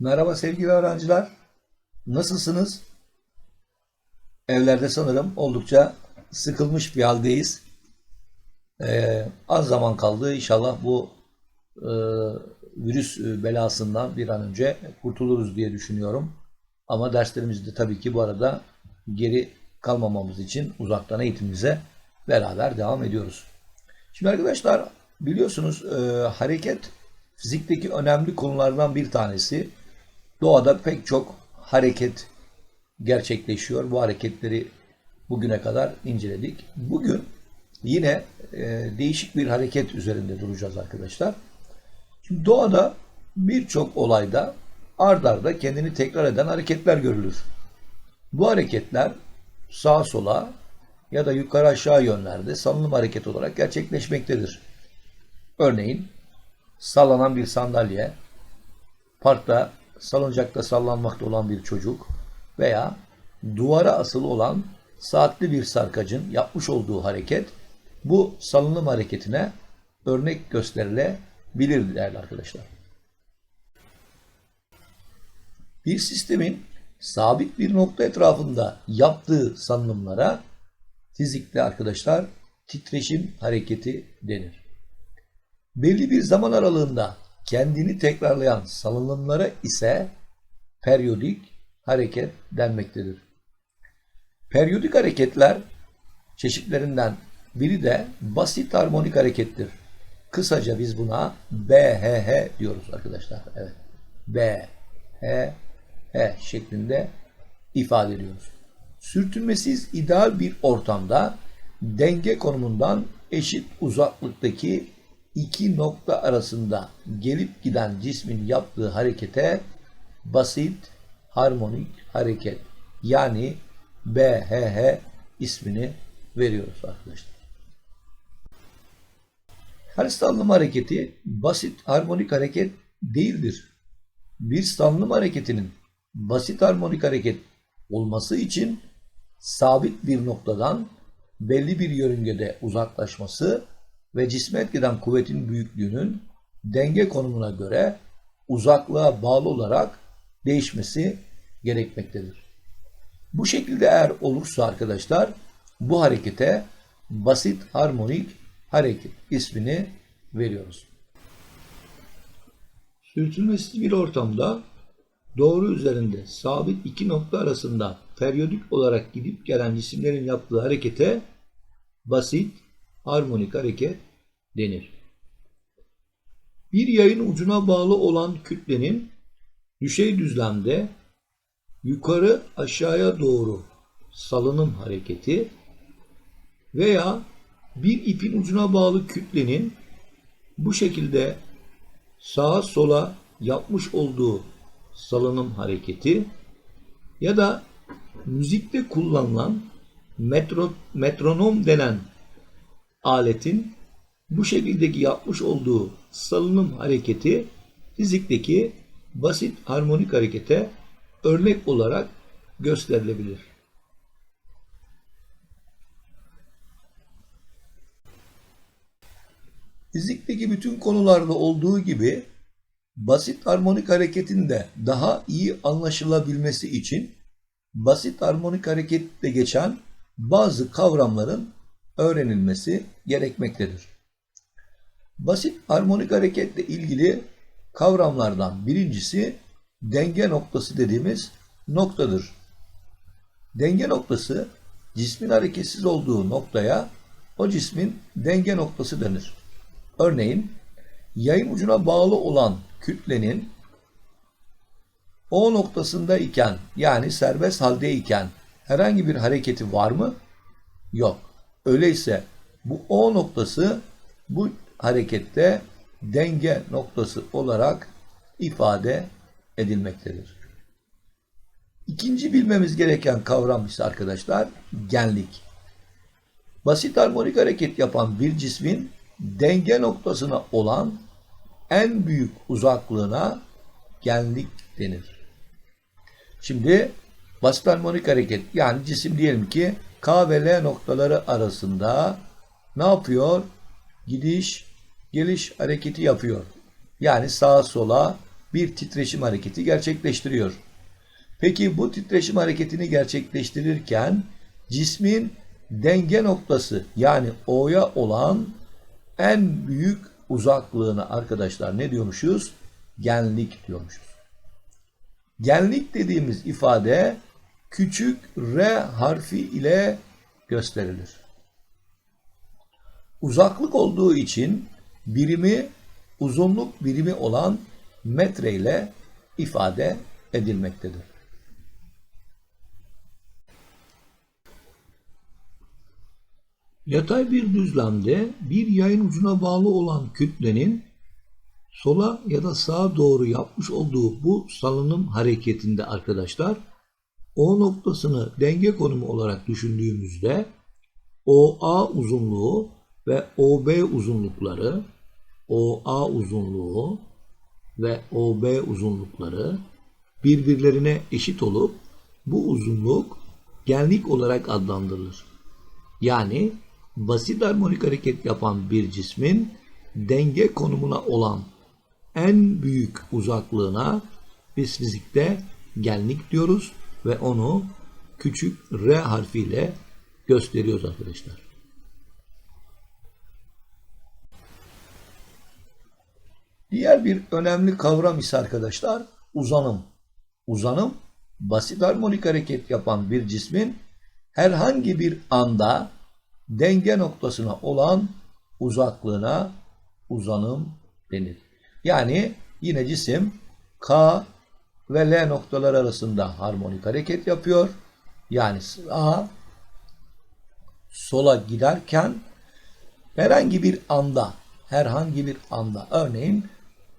Merhaba sevgili öğrenciler. Nasılsınız? Evlerde sanırım oldukça sıkılmış bir haldeyiz. Ee, az zaman kaldı. İnşallah bu e, virüs belasından bir an önce kurtuluruz diye düşünüyorum. Ama derslerimizi de tabii ki bu arada geri kalmamamız için uzaktan eğitimimize beraber devam ediyoruz. Şimdi arkadaşlar biliyorsunuz e, hareket fizikteki önemli konulardan bir tanesi. Doğada pek çok hareket gerçekleşiyor. Bu hareketleri bugüne kadar inceledik. Bugün yine e, değişik bir hareket üzerinde duracağız arkadaşlar. Şimdi doğada birçok olayda ard arda kendini tekrar eden hareketler görülür. Bu hareketler sağa sola ya da yukarı aşağı yönlerde salınım hareketi olarak gerçekleşmektedir. Örneğin sallanan bir sandalye, parkta salıncakta sallanmakta olan bir çocuk veya duvara asılı olan saatli bir sarkacın yapmış olduğu hareket bu salınım hareketine örnek gösterilebilir değerli arkadaşlar. Bir sistemin sabit bir nokta etrafında yaptığı salınımlara fizikte arkadaşlar titreşim hareketi denir. Belli bir zaman aralığında kendini tekrarlayan salınımlara ise periyodik hareket denmektedir. Periyodik hareketler çeşitlerinden biri de basit harmonik harekettir. Kısaca biz buna BHH diyoruz arkadaşlar. Evet. BHH şeklinde ifade ediyoruz. Sürtünmesiz ideal bir ortamda denge konumundan eşit uzaklıktaki iki nokta arasında gelip giden cismin yaptığı harekete basit harmonik hareket yani BHH ismini veriyoruz arkadaşlar. Her salınım hareketi basit harmonik hareket değildir. Bir salınım hareketinin basit harmonik hareket olması için sabit bir noktadan belli bir yörüngede uzaklaşması ve cisme etkeden kuvvetin büyüklüğünün denge konumuna göre uzaklığa bağlı olarak değişmesi gerekmektedir. Bu şekilde eğer olursa arkadaşlar bu harekete basit harmonik hareket ismini veriyoruz. Sürtünmesiz bir ortamda doğru üzerinde sabit iki nokta arasında periyodik olarak gidip gelen cisimlerin yaptığı harekete basit harmonik hareket denir. Bir yayın ucuna bağlı olan kütlenin düşey düzlemde yukarı aşağıya doğru salınım hareketi veya bir ipin ucuna bağlı kütlenin bu şekilde sağa sola yapmış olduğu salınım hareketi ya da müzikte kullanılan metro, metronom denen aletin bu şekildeki yapmış olduğu salınım hareketi fizikteki basit harmonik harekete örnek olarak gösterilebilir. Fizikteki bütün konularda olduğu gibi basit harmonik hareketin de daha iyi anlaşılabilmesi için basit harmonik harekette geçen bazı kavramların öğrenilmesi gerekmektedir. Basit harmonik hareketle ilgili kavramlardan birincisi denge noktası dediğimiz noktadır. Denge noktası cismin hareketsiz olduğu noktaya o cismin denge noktası denir. Örneğin yayın ucuna bağlı olan kütlenin O noktasında iken yani serbest halde iken herhangi bir hareketi var mı? Yok. Öyleyse bu O noktası bu harekette denge noktası olarak ifade edilmektedir. İkinci bilmemiz gereken kavram ise arkadaşlar genlik. Basit harmonik hareket yapan bir cismin denge noktasına olan en büyük uzaklığına genlik denir. Şimdi basit harmonik hareket yani cisim diyelim ki K ve L noktaları arasında ne yapıyor? Gidiş, geliş hareketi yapıyor. Yani sağa sola bir titreşim hareketi gerçekleştiriyor. Peki bu titreşim hareketini gerçekleştirirken cismin denge noktası yani O'ya olan en büyük uzaklığına arkadaşlar ne diyormuşuz? Genlik diyormuşuz. Genlik dediğimiz ifade küçük R harfi ile gösterilir. Uzaklık olduğu için birimi uzunluk birimi olan metre ile ifade edilmektedir. Yatay bir düzlemde bir yayın ucuna bağlı olan kütlenin sola ya da sağa doğru yapmış olduğu bu salınım hareketinde arkadaşlar O noktasını denge konumu olarak düşündüğümüzde OA uzunluğu ve OB uzunlukları OA uzunluğu ve OB uzunlukları birbirlerine eşit olup bu uzunluk genlik olarak adlandırılır. Yani basit harmonik hareket yapan bir cismin denge konumuna olan en büyük uzaklığına biz fizikte genlik diyoruz ve onu küçük R harfiyle gösteriyoruz arkadaşlar. Diğer bir önemli kavram ise arkadaşlar uzanım. Uzanım basit harmonik hareket yapan bir cismin herhangi bir anda denge noktasına olan uzaklığına uzanım denir. Yani yine cisim K ve L noktalar arasında harmonik hareket yapıyor. Yani sağa sola giderken herhangi bir anda herhangi bir anda örneğin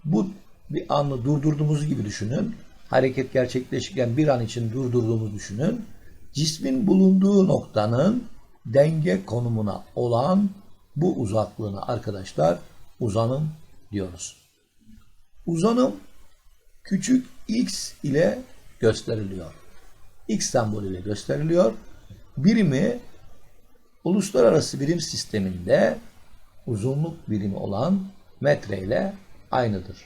bu bir anı durdurduğumuz gibi düşünün. Hareket gerçekleşirken bir an için durdurduğumuzu düşünün. Cismin bulunduğu noktanın denge konumuna olan bu uzaklığına arkadaşlar uzanım diyoruz. Uzanım küçük x ile gösteriliyor. X sembolüyle gösteriliyor. Birimi uluslararası birim sisteminde uzunluk birimi olan metre ile aynıdır.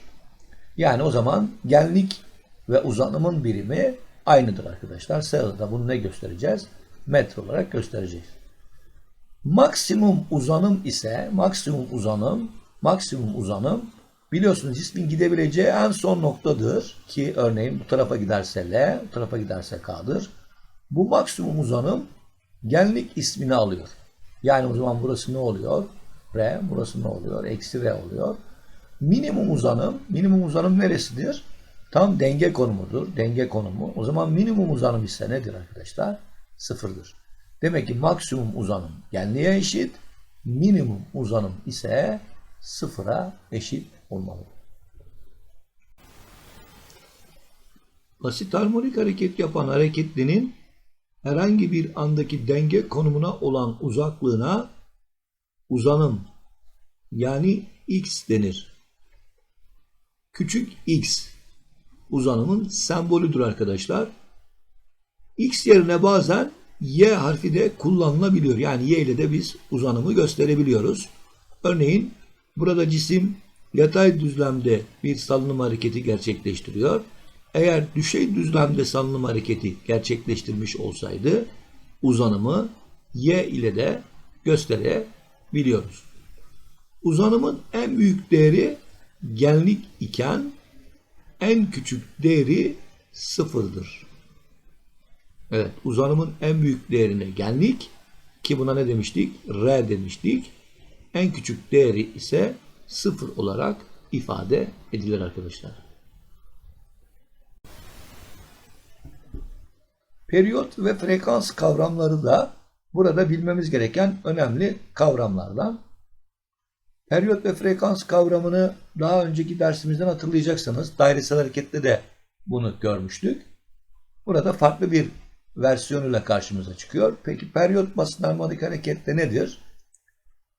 Yani o zaman genlik ve uzanımın birimi aynıdır arkadaşlar. Sağda bunu ne göstereceğiz? Metre olarak göstereceğiz. Maksimum uzanım ise maksimum uzanım maksimum uzanım biliyorsunuz cismin gidebileceği en son noktadır ki örneğin bu tarafa giderse L, bu tarafa giderse K'dır. Bu maksimum uzanım genlik ismini alıyor. Yani o zaman burası ne oluyor? R, burası ne oluyor? Eksi R oluyor. Minimum uzanım, minimum uzanım neresidir? Tam denge konumudur. Denge konumu. O zaman minimum uzanım ise nedir arkadaşlar? Sıfırdır. Demek ki maksimum uzanım genliğe eşit, minimum uzanım ise sıfıra eşit olmalı. Basit harmonik hareket yapan hareketlinin herhangi bir andaki denge konumuna olan uzaklığına uzanım yani x denir. Küçük x uzanımın sembolüdür arkadaşlar. X yerine bazen Y harfi de kullanılabiliyor. Yani Y ile de biz uzanımı gösterebiliyoruz. Örneğin burada cisim yatay düzlemde bir salınım hareketi gerçekleştiriyor. Eğer düşey düzlemde salınım hareketi gerçekleştirmiş olsaydı uzanımı Y ile de gösterebiliyoruz. Uzanımın en büyük değeri genlik iken en küçük değeri sıfırdır. Evet uzanımın en büyük değerine genlik ki buna ne demiştik? R demiştik. En küçük değeri ise sıfır olarak ifade edilir arkadaşlar. Periyot ve frekans kavramları da burada bilmemiz gereken önemli kavramlardan. Periyot ve frekans kavramını daha önceki dersimizden hatırlayacaksınız. Dairesel harekette de bunu görmüştük. Burada farklı bir versiyonuyla karşımıza çıkıyor. Peki periyot harmonik harekette nedir?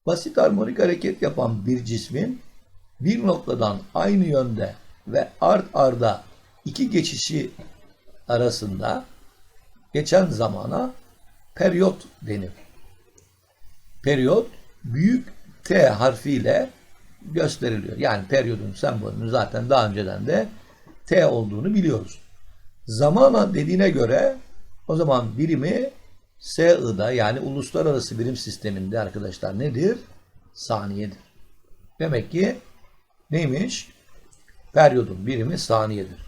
Basit harmonik hareket yapan bir cismin bir noktadan aynı yönde ve art arda iki geçişi arasında geçen zamana periyot denir. Periyot büyük T harfiyle gösteriliyor. Yani periyodun sembolünü zaten daha önceden de T olduğunu biliyoruz. Zamana dediğine göre o zaman birimi SI'da yani uluslararası birim sisteminde arkadaşlar nedir? Saniyedir. Demek ki neymiş? Periyodun birimi saniyedir.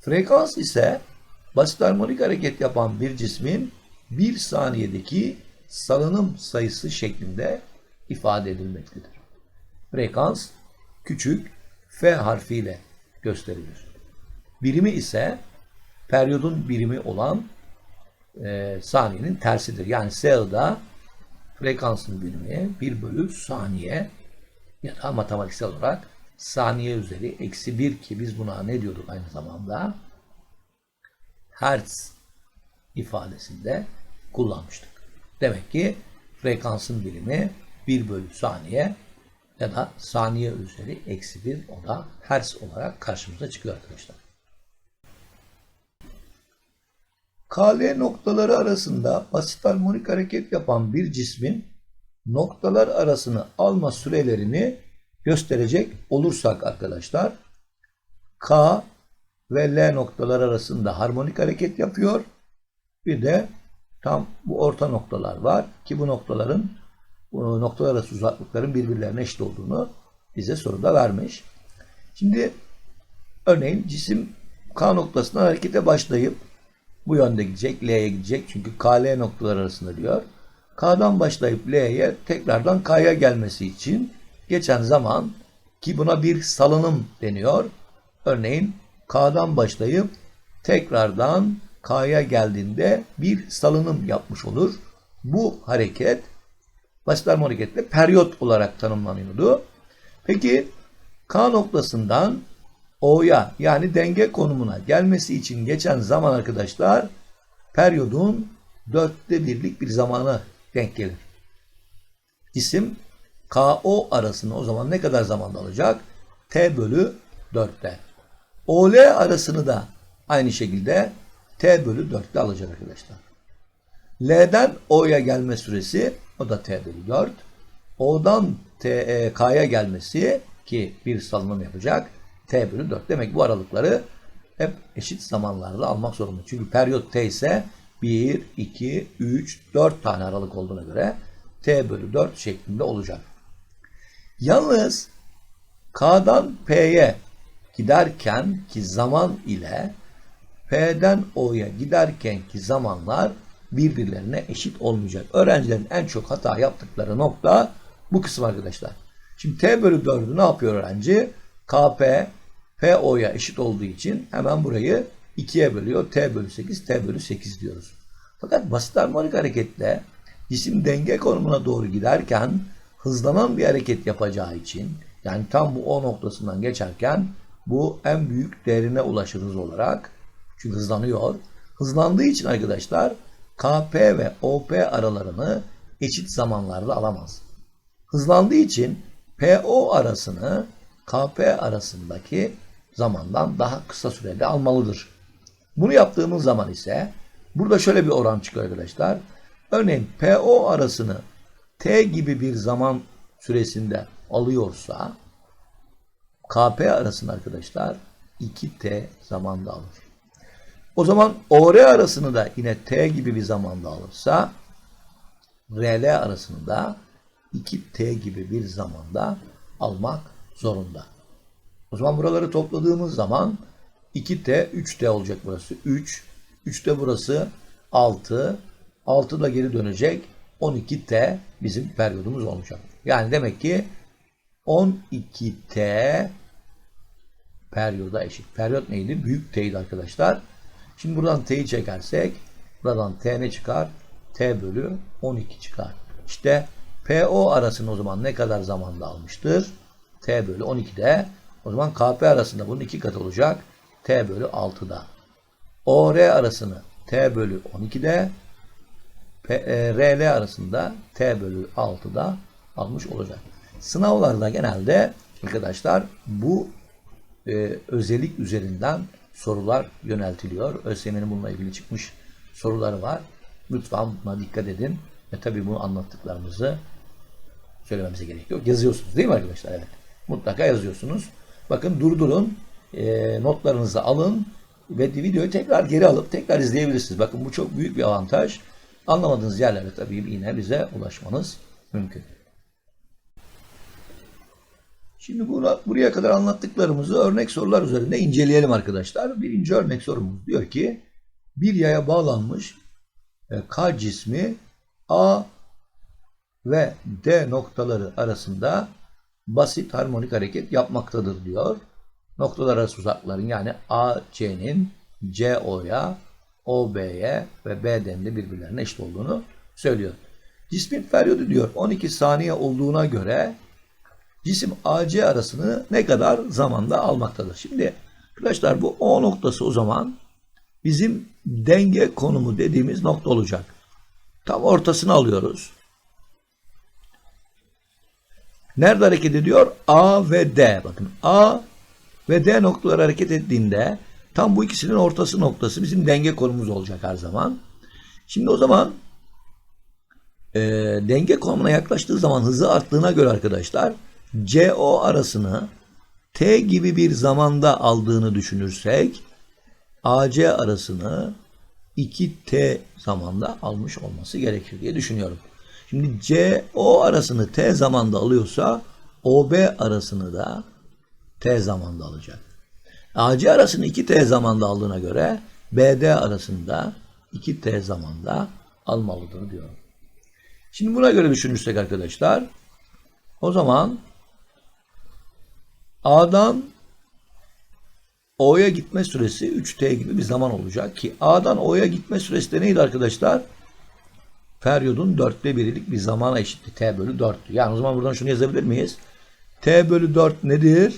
Frekans ise basit harmonik hareket yapan bir cismin bir saniyedeki salınım sayısı şeklinde ifade edilmektedir. Frekans küçük F harfiyle gösterilir. Birimi ise periyodun birimi olan e, saniyenin tersidir. Yani SEO'da frekansın birimi 1 bölü saniye ya da matematiksel olarak saniye üzeri eksi 1 ki biz buna ne diyorduk aynı zamanda? Hertz ifadesinde kullanmıştık. Demek ki frekansın birimi 1 bölü saniye ya da saniye üzeri eksi 1 o da hertz olarak karşımıza çıkıyor arkadaşlar. KL noktaları arasında basit harmonik hareket yapan bir cismin noktalar arasını alma sürelerini gösterecek olursak arkadaşlar K ve L noktalar arasında harmonik hareket yapıyor. Bir de tam bu orta noktalar var ki bu noktaların bu noktalar arası uzaklıkların birbirlerine eşit olduğunu bize soruda vermiş. Şimdi örneğin cisim K noktasından harekete başlayıp bu yönde gidecek, L'ye gidecek. Çünkü KL noktalar arasında diyor. K'dan başlayıp L'ye tekrardan K'ya gelmesi için geçen zaman ki buna bir salınım deniyor. Örneğin K'dan başlayıp tekrardan K'ya geldiğinde bir salınım yapmış olur. Bu hareket basit harmonik hareketle periyot olarak tanımlanıyordu. Peki K noktasından O'ya yani denge konumuna gelmesi için geçen zaman arkadaşlar periyodun dörtte birlik bir zamana denk gelir. Cisim KO arasını o zaman ne kadar zamanda alacak? T bölü 4'te. OL arasını da aynı şekilde T bölü 4'te alacak arkadaşlar. L'den O'ya gelme süresi o da T bölü 4. O'dan T, e, K'ya gelmesi ki bir salınım yapacak T bölü 4. Demek bu aralıkları hep eşit zamanlarda almak zorunda. Çünkü periyot T ise 1, 2, 3, 4 tane aralık olduğuna göre T bölü 4 şeklinde olacak. Yalnız K'dan P'ye giderken ki zaman ile P'den O'ya giderken ki zamanlar birbirlerine eşit olmayacak. Öğrencilerin en çok hata yaptıkları nokta bu kısım arkadaşlar. Şimdi T bölü 4'ü ne yapıyor öğrenci? KP PO'ya eşit olduğu için hemen burayı 2'ye bölüyor. T bölü 8, T bölü 8 diyoruz. Fakat basit harmonik hareketle cisim denge konumuna doğru giderken hızlanan bir hareket yapacağı için yani tam bu O noktasından geçerken bu en büyük değerine ulaşır hız olarak. Çünkü hızlanıyor. Hızlandığı için arkadaşlar KP ve OP aralarını eşit zamanlarda alamaz. Hızlandığı için PO arasını KP arasındaki zamandan daha kısa sürede almalıdır. Bunu yaptığımız zaman ise burada şöyle bir oran çıkıyor arkadaşlar. Örneğin PO arasını T gibi bir zaman süresinde alıyorsa KP arasını arkadaşlar 2T zamanda alır. O zaman OR arasını da yine T gibi bir zamanda alırsa RL arasını da 2T gibi bir zamanda almak zorunda. O zaman buraları topladığımız zaman 2T, 3T olacak burası. 3, 3'te burası 6, 6 da geri dönecek. 12T bizim periyodumuz olacak. Yani demek ki 12T periyoda eşit. Periyot neydi? Büyük T'ydi arkadaşlar. Şimdi buradan T'yi çekersek buradan T ne çıkar? T bölü 12 çıkar. İşte PO arasını o zaman ne kadar zamanda almıştır? T bölü 12'de. O zaman KP arasında bunun iki katı olacak. T bölü 6'da. OR arasını T bölü 12'de. P, e, RL arasında T bölü 6'da almış olacak. Sınavlarda genelde arkadaşlar bu e, özellik üzerinden sorular yöneltiliyor. ÖSYM'nin bununla ilgili çıkmış soruları var. Lütfen buna dikkat edin. Ve tabii bunu anlattıklarımızı söylememize gerek yok. Yazıyorsunuz değil mi arkadaşlar? Evet. Mutlaka yazıyorsunuz. Bakın durdurun. e, notlarınızı alın ve videoyu tekrar geri alıp tekrar izleyebilirsiniz. Bakın bu çok büyük bir avantaj. Anlamadığınız yerlerde tabii yine bize ulaşmanız mümkün. Şimdi buraya kadar anlattıklarımızı örnek sorular üzerinde inceleyelim arkadaşlar. Birinci örnek sorumuz diyor ki bir yaya bağlanmış e, K cismi A ve D noktaları arasında basit harmonik hareket yapmaktadır diyor. Noktalar arası uzakların yani AC'nin CO'ya, OB'ye ve B'den de birbirlerine eşit olduğunu söylüyor. Cismin periyodu diyor 12 saniye olduğuna göre cisim AC arasını ne kadar zamanda almaktadır? Şimdi arkadaşlar bu O noktası o zaman bizim denge konumu dediğimiz nokta olacak. Tam ortasını alıyoruz. Nerede hareket ediyor? A ve D. Bakın A ve D noktaları hareket ettiğinde tam bu ikisinin ortası noktası bizim denge konumuz olacak her zaman. Şimdi o zaman e, denge konumuna yaklaştığı zaman hızı arttığına göre arkadaşlar CO arasını T gibi bir zamanda aldığını düşünürsek AC arasını 2T zamanda almış olması gerekir diye düşünüyorum. Şimdi CO arasını T zamanda alıyorsa OB arasını da T zamanda alacak. AC arasını 2T zamanda aldığına göre BD arasında 2T zamanda almalıdır diyorum. Şimdi buna göre düşünürsek arkadaşlar o zaman A'dan O'ya gitme süresi 3T gibi bir zaman olacak ki A'dan O'ya gitme süresi de neydi arkadaşlar? Periyodun dörtte birilik bir zamana eşitti. T bölü 4'tü. Yani o zaman buradan şunu yazabilir miyiz? T bölü 4 nedir?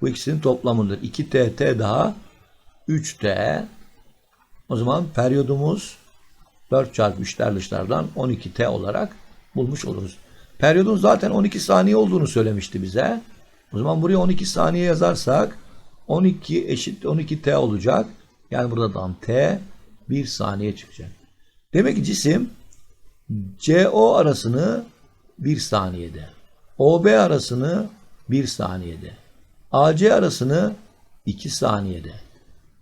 Bu ikisinin toplamıdır. 2T, T daha 3T. O zaman periyodumuz 4 çarpı 3'ler dışlardan 12T olarak bulmuş oluruz. Periyodun zaten 12 saniye olduğunu söylemişti bize. O zaman buraya 12 saniye yazarsak 12 eşit 12T olacak. Yani buradan T 1 saniye çıkacak. Demek ki cisim CO arasını 1 saniyede, OB arasını 1 saniyede, AC arasını 2 saniyede,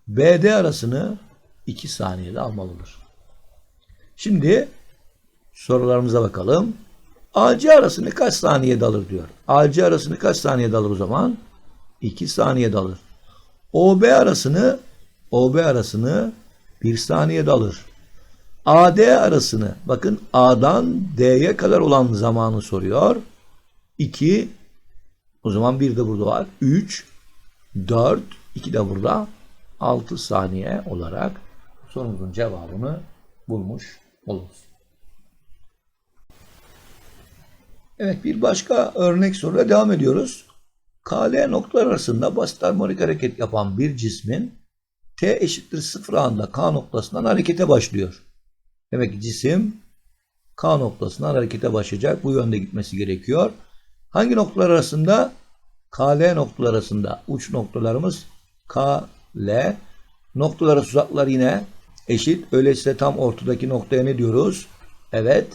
BD arasını 2 saniyede almalıdır. Şimdi sorularımıza bakalım. AC arasını kaç saniyede alır diyor. AC arasını kaç saniyede alır o zaman? 2 saniyede alır. OB arasını OB arasını 1 saniyede alır. AD arasını bakın A'dan D'ye kadar olan zamanı soruyor. 2 o zaman bir de burada var. 3 4 2 de burada 6 saniye olarak sorumuzun cevabını bulmuş oluruz. Evet bir başka örnek soruyla devam ediyoruz. KL noktalar arasında basit harmonik hareket yapan bir cismin T eşittir 0 anda K noktasından harekete başlıyor. Demek ki cisim K noktasından harekete başlayacak. Bu yönde gitmesi gerekiyor. Hangi noktalar arasında? KL noktalar arasında. Uç noktalarımız K, L. Noktalar uzaklar yine eşit. Öyleyse tam ortadaki noktaya ne diyoruz? Evet.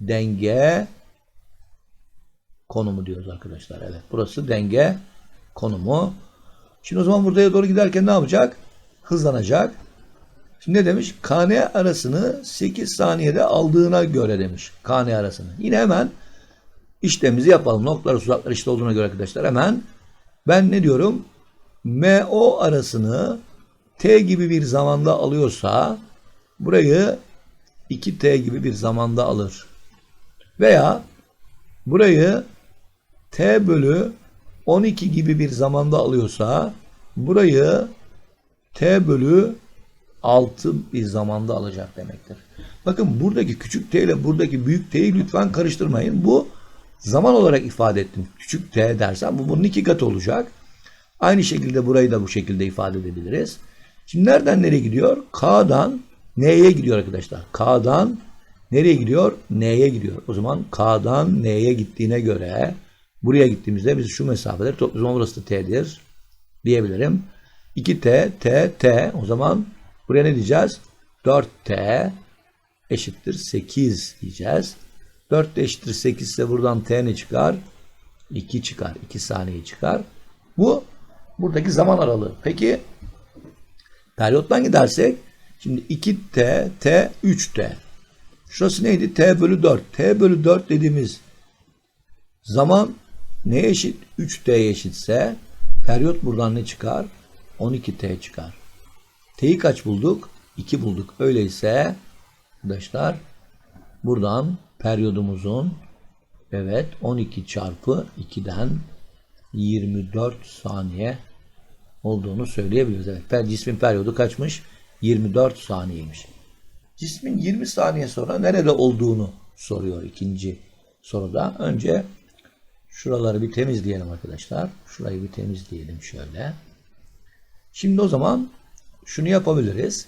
Denge konumu diyoruz arkadaşlar. Evet. Burası denge konumu. Şimdi o zaman buraya doğru giderken ne yapacak? Hızlanacak. Şimdi ne demiş? Kane arasını 8 saniyede aldığına göre demiş. Kane arasını. Yine hemen işlemimizi yapalım. Noktalar uzaklar işte olduğuna göre arkadaşlar hemen ben ne diyorum? MO arasını T gibi bir zamanda alıyorsa burayı 2T gibi bir zamanda alır. Veya burayı T bölü 12 gibi bir zamanda alıyorsa burayı T bölü 6 bir zamanda alacak demektir. Bakın buradaki küçük t ile buradaki büyük t'yi lütfen karıştırmayın. Bu zaman olarak ifade ettim. Küçük t dersen bu bunun iki katı olacak. Aynı şekilde burayı da bu şekilde ifade edebiliriz. Şimdi nereden nereye gidiyor? K'dan N'ye gidiyor arkadaşlar. K'dan nereye gidiyor? N'ye gidiyor. O zaman K'dan N'ye gittiğine göre buraya gittiğimizde biz şu mesafeleri toplayacağız. Burası da T'dir diyebilirim. 2T, T, T. O zaman Buraya ne diyeceğiz? 4t eşittir 8 diyeceğiz. 4 t eşittir 8 ise buradan t ne çıkar? 2 çıkar. 2 saniye çıkar. Bu Buradaki zaman aralığı. Peki periyottan gidersek şimdi 2t, t, 3t. Şurası neydi? t bölü 4. t bölü 4 dediğimiz zaman neye eşit? 3t'ye eşitse periyot buradan ne çıkar? 12t çıkar. T'yi kaç bulduk? 2 bulduk. Öyleyse arkadaşlar buradan periyodumuzun evet 12 çarpı 2'den 24 saniye olduğunu söyleyebiliriz. Evet, cismin periyodu kaçmış? 24 saniyeymiş. Cismin 20 saniye sonra nerede olduğunu soruyor ikinci soruda. Önce şuraları bir temizleyelim arkadaşlar. Şurayı bir temizleyelim şöyle. Şimdi o zaman şunu yapabiliriz.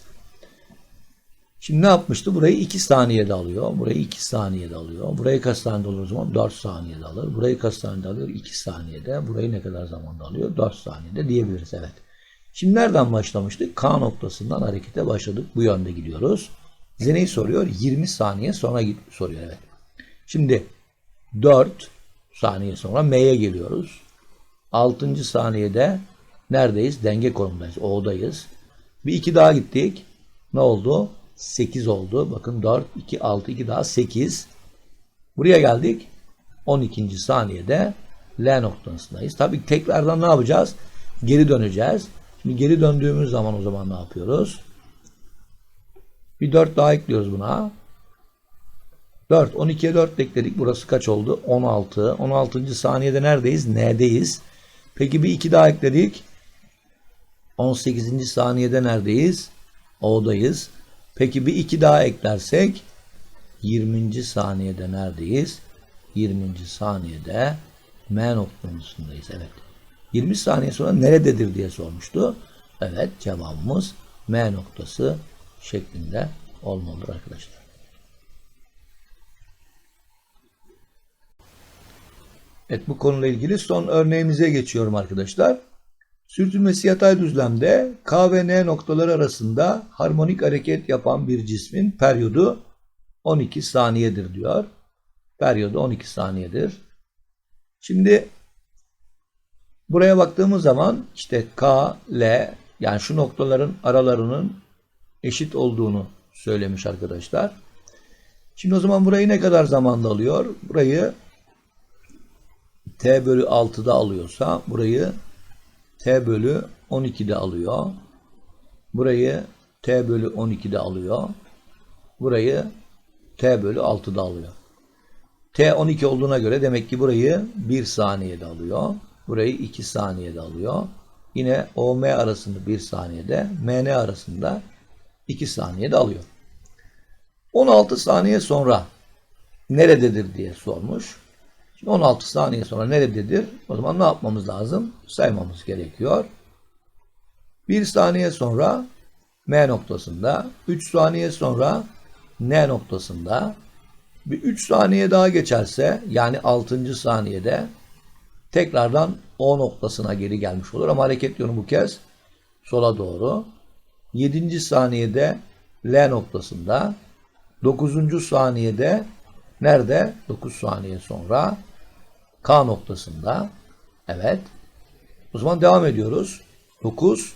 Şimdi ne yapmıştı? Burayı 2 saniyede alıyor. Burayı 2 saniyede alıyor. Burayı kaç saniyede alır o zaman? 4 saniyede alır. Burayı kaç saniyede alıyor? 2 saniyede. Burayı ne kadar zamanda alıyor? 4 saniyede diyebiliriz. Evet. Şimdi nereden başlamıştık? K noktasından harekete başladık. Bu yönde gidiyoruz. Bize soruyor? 20 saniye sonra git soruyor. Evet. Şimdi 4 saniye sonra M'ye geliyoruz. 6. saniyede neredeyiz? Denge konumundayız. O'dayız. Bir iki daha gittik. Ne oldu? 8 oldu. Bakın 4, 2, 6, 2 daha 8. Buraya geldik. 12. saniyede L noktasındayız. Tabii tekrardan ne yapacağız? Geri döneceğiz. Şimdi geri döndüğümüz zaman o zaman ne yapıyoruz? Bir 4 daha ekliyoruz buna. 4. 12'ye 4 ekledik. Burası kaç oldu? 16. 16. saniyede neredeyiz? N'deyiz. Peki bir 2 daha ekledik. 18. saniyede neredeyiz? O'dayız. Peki bir 2 daha eklersek 20. saniyede neredeyiz? 20. saniyede M noktasındayız. Evet. 20 saniye sonra nerededir diye sormuştu. Evet cevabımız M noktası şeklinde olmalıdır arkadaşlar. Evet bu konuyla ilgili son örneğimize geçiyorum arkadaşlar. Sürtünmesi yatay düzlemde K ve N noktaları arasında harmonik hareket yapan bir cismin periyodu 12 saniyedir diyor. Periyodu 12 saniyedir. Şimdi buraya baktığımız zaman işte K, L yani şu noktaların aralarının eşit olduğunu söylemiş arkadaşlar. Şimdi o zaman burayı ne kadar zamanda alıyor? Burayı T bölü 6'da alıyorsa burayı T bölü 12'de alıyor. Burayı T bölü 12'de alıyor. Burayı T bölü 6'da alıyor. T 12 olduğuna göre demek ki burayı 1 saniyede alıyor. Burayı 2 saniyede alıyor. Yine OM arasında 1 saniyede, MN arasında 2 saniyede alıyor. 16 saniye sonra nerededir diye sormuş. Şimdi 16 saniye sonra nerededir? O zaman ne yapmamız lazım? Saymamız gerekiyor. 1 saniye sonra M noktasında, 3 saniye sonra N noktasında, bir 3 saniye daha geçerse yani 6. saniyede tekrardan O noktasına geri gelmiş olur ama hareket bu kez sola doğru. 7. saniyede L noktasında, 9. saniyede nerede? 9 saniye sonra K noktasında. Evet. O zaman devam ediyoruz. 9,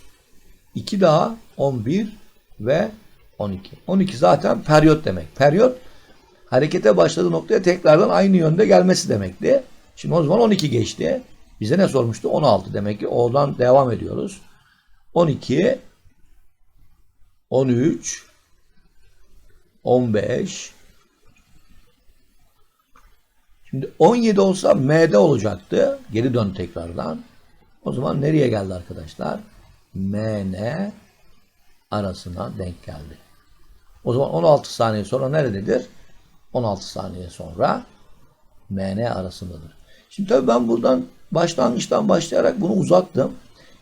2 daha 11 ve 12. 12 zaten periyot demek. Periyot harekete başladığı noktaya tekrardan aynı yönde gelmesi demekti. Şimdi o zaman 12 geçti. Bize ne sormuştu? 16 demek ki oradan devam ediyoruz. 12 13 15 Şimdi 17 olsa M'de olacaktı. Geri dön tekrardan. O zaman nereye geldi arkadaşlar? MN arasına denk geldi. O zaman 16 saniye sonra nerededir? 16 saniye sonra MN arasındadır. Şimdi tabii ben buradan başlangıçtan başlayarak bunu uzattım.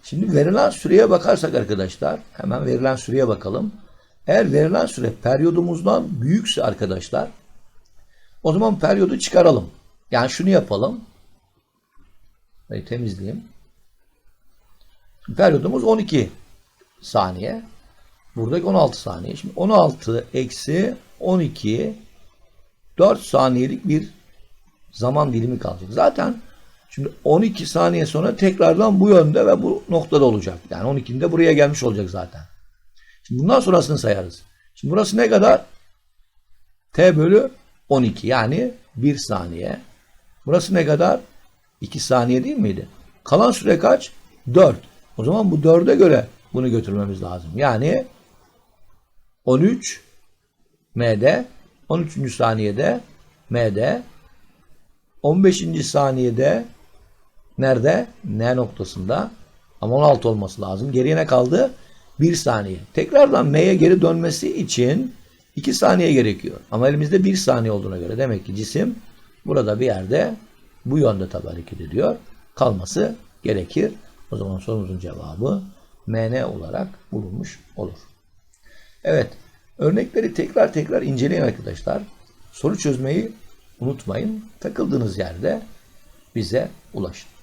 Şimdi verilen süreye bakarsak arkadaşlar, hemen verilen süreye bakalım. Eğer verilen süre periyodumuzdan büyükse arkadaşlar, o zaman periyodu çıkaralım. Yani şunu yapalım. Burayı temizleyeyim. Periyodumuz 12 saniye. Buradaki 16 saniye. Şimdi 16 eksi 12 4 saniyelik bir zaman dilimi kalacak. Zaten Şimdi 12 saniye sonra tekrardan bu yönde ve bu noktada olacak. Yani 12'inde buraya gelmiş olacak zaten. Şimdi bundan sonrasını sayarız. Şimdi burası ne kadar? T bölü 12 yani 1 saniye. Burası ne kadar? 2 saniye değil miydi? Kalan süre kaç? 4. O zaman bu 4'e göre bunu götürmemiz lazım. Yani 13 M'de 13. saniyede M'de 15. saniyede nerede? N noktasında ama 16 olması lazım. Geriye ne kaldı? 1 saniye. Tekrardan M'ye geri dönmesi için 2 saniye gerekiyor. Ama elimizde 1 saniye olduğuna göre demek ki cisim burada bir yerde bu yönde tabi hareket ediyor. Kalması gerekir. O zaman sorumuzun cevabı MN olarak bulunmuş olur. Evet. Örnekleri tekrar tekrar inceleyin arkadaşlar. Soru çözmeyi unutmayın. Takıldığınız yerde bize ulaşın.